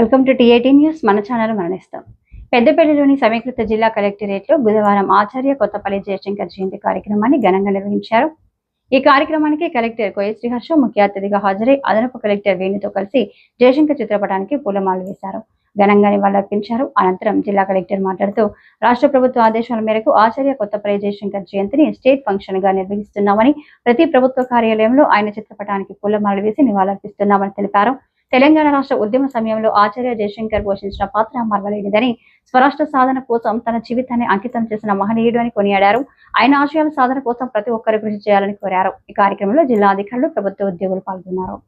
Welcome to TAT news. మన channel మరణిస్తాం. పెద్దపల్లిలోని సమీకృత జిల్లా కలెక్టరేట్లో బుధవారం ఆచార్య కొత్తపల్లి జయశంకర్ జయంతి కార్యక్రమాన్ని ఘనంగా నిర్వహించారు. ఈ కార్యక్రమానికి కలెక్టర్ కోయ శ్రీహర్ష ముఖ్య అతిథిగా హాజరై అదనపు కలెక్టర్ వేణుతో కలిసి జయశంకర్ చిత్రపటానికి పూలమాలు వేశారు. ఘనంగా నివాళులర్పించారు. అనంతరం జిల్లా కలెక్టర్ మాట్లాడుతూ రాష్ట్ర ప్రభుత్వ ఆదేశాల మేరకు ఆచార్య కొత్తపల్లి జయశంకర్ జయంతిని స్టేట్ ఫంక్షన్గా నిర్వహిస్తున్నామని ప్రతి ప్రభుత్వ కార్యాలయంలో ఆయన చిత్రపటానికి పూలమాలలు వేసి నివాళులర్పిస్తున్నామని తెలిపారు. తెలంగాణ రాష్ట్ర ఉద్యమ సమయంలో ఆచార్య జయశంకర్ పోషించిన పాత్ర మరవలేనిదని స్వరాష్ట్ర సాధన కోసం తన జీవితాన్ని అంకితం చేసిన మహనీయుడు అని కొనియాడారు. ఆయన ఆశయాల సాధన కోసం ప్రతి ఒక్కరు కృషి చేయాలని కోరారు. ఈ కార్యక్రమంలో జిల్లా అధికారులు ప్రభుత్వ ఉద్యోగులు పాల్గొన్నారు.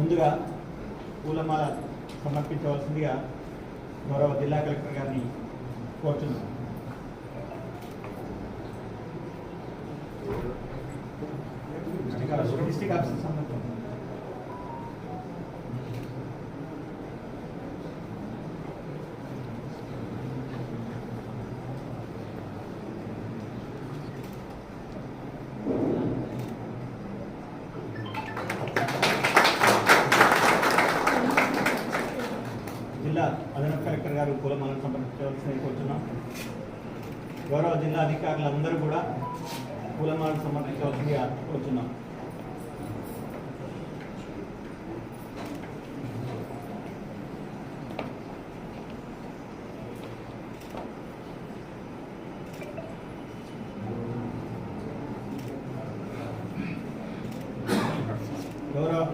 ముందుగా పూలమాల సమర్పించవలసిందిగా గౌరవ జిల్లా కలెక్టర్ గారిని కోరుతున్నాను డిస్టిక్ ఆఫీసర్ సంబంధం జిల్లా అదనపు కలెక్టర్ గారు పూలమాలను సమర్పించవలసింది కోరుతున్నాం. గౌరవ జిల్లా అధికారులందరూ కూడా పూలమాలను సమర్పించవలసిందిగా కోరుతున్నాం. Agora,